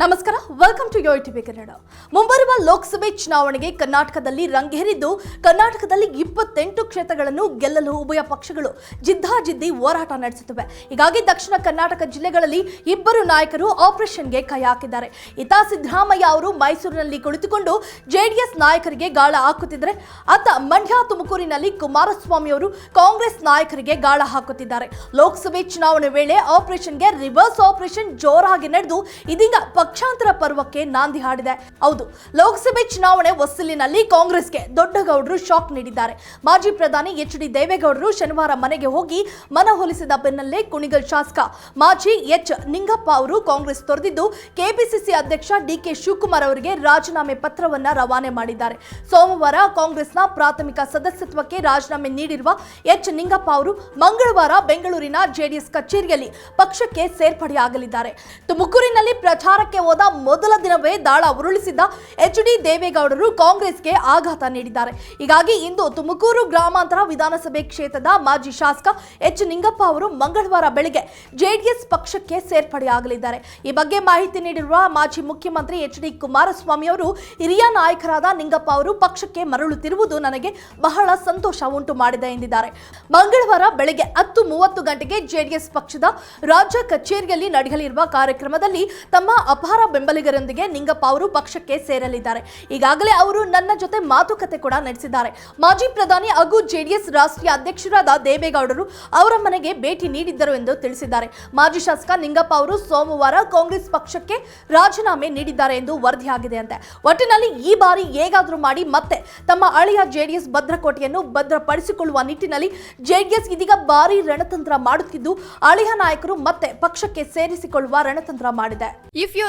ನಮಸ್ಕಾರ welcome to Yo TV Kannada ಮುಂಬರುವ ಲೋಕಸಭೆ ಚುನಾವಣೆಗೆ ಕರ್ನಾಟಕದಲ್ಲಿ ರಂಗೇರಿದ್ದು, ಕರ್ನಾಟಕದಲ್ಲಿ ಇಪ್ಪತ್ತೆಂಟು ಕ್ಷೇತ್ರಗಳನ್ನು ಗೆಲ್ಲಲು ಉಭಯ ಪಕ್ಷಗಳು ಜಿದ್ದಾಜಿದ್ದಿ ಹೋರಾಟ ನಡೆಸುತ್ತಿವೆ. ಹೀಗಾಗಿ ದಕ್ಷಿಣ ಕರ್ನಾಟಕ ಜಿಲ್ಲೆಗಳಲ್ಲಿ ಇಬ್ಬರು ನಾಯಕರು ಆಪರೇಷನ್ಗೆ ಕೈ ಹಾಕಿದ್ದಾರೆ. ಇತ ಸಿದ್ದರಾಮಯ್ಯ ಅವರು ಮೈಸೂರಿನಲ್ಲಿ ಕುಳಿತುಕೊಂಡು ಜೆಡಿಎಸ್ ನಾಯಕರಿಗೆ ಗಾಳ ಹಾಕುತ್ತಿದ್ದರೆ. ಅತ್ತ ಮಂಡ್ಯ, ತುಮಕೂರಿನಲ್ಲಿ ಕುಮಾರಸ್ವಾಮಿ ಅವರು ಕಾಂಗ್ರೆಸ್ ನಾಯಕರಿಗೆ ಗಾಳ ಹಾಕುತ್ತಿದ್ದಾರೆ. ಲೋಕಸಭೆ ಚುನಾವಣೆ ವೇಳೆ ಆಪರೇಷನ್ಗೆ ರಿವರ್ಸ್ ಆಪರೇಷನ್ ಜೋರಾಗಿ ನಡೆದು, ಇದೀಗ ಪಕ್ಷಾಂತರ ಪರ್ವಕ್ಕೆ ನಾಂದಿ ಹಾಡಿದೆ. ಹೌದು, ಲೋಕಸಭೆ ಚುನಾವಣೆ ಹೊಸ್ತಿಲಿನಲ್ಲಿ ಕಾಂಗ್ರೆಸ್ಗೆ ದೊಡ್ಡಗೌಡರು ಶಾಕ್ ನೀಡಿದ್ದಾರೆ. ಮಾಜಿ ಪ್ರಧಾನಿ ಎಚ್ ಡಿ ದೇವೇಗೌಡರು ಶನಿವಾರ ಮನೆಗೆ ಹೋಗಿ ಮನವೊಲಿಸಿದ ಬೆನ್ನಲ್ಲೇ ಕುಣಿಗಲ್ ಶಾಸಕ ಮಾಜಿ ಎಚ್ ನಿಂಗಪ್ಪ ಅವರು ಕಾಂಗ್ರೆಸ್ ತೊರೆದಿದ್ದು, ಕೆಪಿಸಿಸಿ ಅಧ್ಯಕ್ಷ ಡಿಕೆ ಶಿವಕುಮಾರ್ ಅವರಿಗೆ ರಾಜೀನಾಮೆ ಪತ್ರವನ್ನ ರವಾನೆ ಮಾಡಿದ್ದಾರೆ. ಸೋಮವಾರ ಕಾಂಗ್ರೆಸ್ನ ಪ್ರಾಥಮಿಕ ಸದಸ್ಯತ್ವಕ್ಕೆ ರಾಜೀನಾಮೆ ನೀಡಿರುವ ಎಚ್ ನಿಂಗಪ್ಪ ಅವರು ಮಂಗಳವಾರ ಬೆಂಗಳೂರಿನ ಜೆಡಿಎಸ್ ಕಚೇರಿಯಲ್ಲಿ ಪಕ್ಷಕ್ಕೆ ಸೇರ್ಪಡೆಯಾಗಲಿದ್ದಾರೆ. ತುಮಕೂರಿನಲ್ಲಿ ಪ್ರಚಾರಕ್ಕೆ ಹೋದ ಮೊದಲ ದಿನವೇ ದಾಳ ಉರುಳಿಸಿದ್ದ ಎಚ್ ಡಿ ದೇವೇಗೌಡರು ಕಾಂಗ್ರೆಸ್ಗೆ ಆಘಾತ ನೀಡಿದ್ದಾರೆ. ಹೀಗಾಗಿ ಇಂದು ತುಮಕೂರು ಗ್ರಾಮಾಂತರ ವಿಧಾನಸಭೆ ಕ್ಷೇತ್ರದ ಮಾಜಿ ಶಾಸಕ ಎಚ್ ನಿಂಗಪ್ಪ ಅವರು ಮಂಗಳವಾರ ಬೆಳಗ್ಗೆ ಜೆಡಿಎಸ್ ಪಕ್ಷಕ್ಕೆ ಸೇರ್ಪಡೆಯಾಗಲಿದ್ದಾರೆ. ಈ ಬಗ್ಗೆ ಮಾಹಿತಿ ನೀಡಿರುವ ಮಾಜಿ ಮುಖ್ಯಮಂತ್ರಿ ಎಚ್ ಡಿ ಕುಮಾರಸ್ವಾಮಿ ಅವರು, ಹಿರಿಯ ನಾಯಕರಾದ ನಿಂಗಪ್ಪ ಅವರು ಪಕ್ಷಕ್ಕೆ ಮರಳುತ್ತಿರುವುದು ನನಗೆ ಬಹಳ ಸಂತೋಷ ಉಂಟು ಮಾಡಿದೆ ಎಂದಿದ್ದಾರೆ. ಮಂಗಳವಾರ ಬೆಳಗ್ಗೆ ಹತ್ತು ಮೂವತ್ತು ಗಂಟೆಗೆ ಜೆಡಿಎಸ್ ಪಕ್ಷದ ರಾಜ್ಯ ಕಚೇರಿಯಲ್ಲಿ ನಡೆಯಲಿರುವ ಕಾರ್ಯಕ್ರಮದಲ್ಲಿ ತಮ್ಮ ಅಪಾರ ಬೆಂಬಲಿಗರೊಂದಿಗೆ ನಿಂಗಪ್ಪ ಅವರು ಪಕ್ಷಕ್ಕೆ ಸೇರಲಿದ್ದಾರೆ. ಈಗಾಗಲೇ ಅವರು ನನ್ನ ಜೊತೆ ಮಾತುಕತೆ ಕೂಡ ನಡೆಸಿದ್ದಾರೆ. ಮಾಜಿ ಪ್ರಧಾನಿ ಹಾಗೂ ಜೆಡಿಎಸ್ ರಾಷ್ಟ್ರೀಯ ಅಧ್ಯಕ್ಷರಾದ ದೇವೇಗೌಡರು ಅವರ ಮನೆಗೆ ಭೇಟಿ ನೀಡಿದ್ದರು ಎಂದು ತಿಳಿಸಿದ್ದಾರೆ. ಮಾಜಿ ಶಾಸಕ ನಿಂಗಪ್ಪ ಅವರು ಸೋಮವಾರ ಕಾಂಗ್ರೆಸ್ ಪಕ್ಷಕ್ಕೆ ರಾಜೀನಾಮೆ ನೀಡಿದ್ದಾರೆ ಎಂದು ವರದಿಯಾಗಿದೆ ಅಂತೆ. ಒಟ್ಟಿನಲ್ಲಿ ಈ ಬಾರಿ ಹೇಗಾದರೂ ಮಾಡಿ ಮತ್ತೆ ತಮ್ಮ ಹಳೆಯ ಜೆಡಿಎಸ್ ಭದ್ರಕೋಟೆಯನ್ನು ಭದ್ರಪಡಿಸಿಕೊಳ್ಳುವ ನಿಟ್ಟಿನಲ್ಲಿ ಜೆಡಿಎಸ್ ಇದೀಗ ಭಾರಿ ರಣತಂತ್ರ ಮಾಡುತ್ತಿದ್ದು ಹಳೆಯ ನಾಯಕರು ಮತ್ತೆ ಪಕ್ಷಕ್ಕೆ ಸೇರಿಸಿಕೊಳ್ಳುವ ರಣತಂತ್ರ ಮಾಡಿದೆ. If you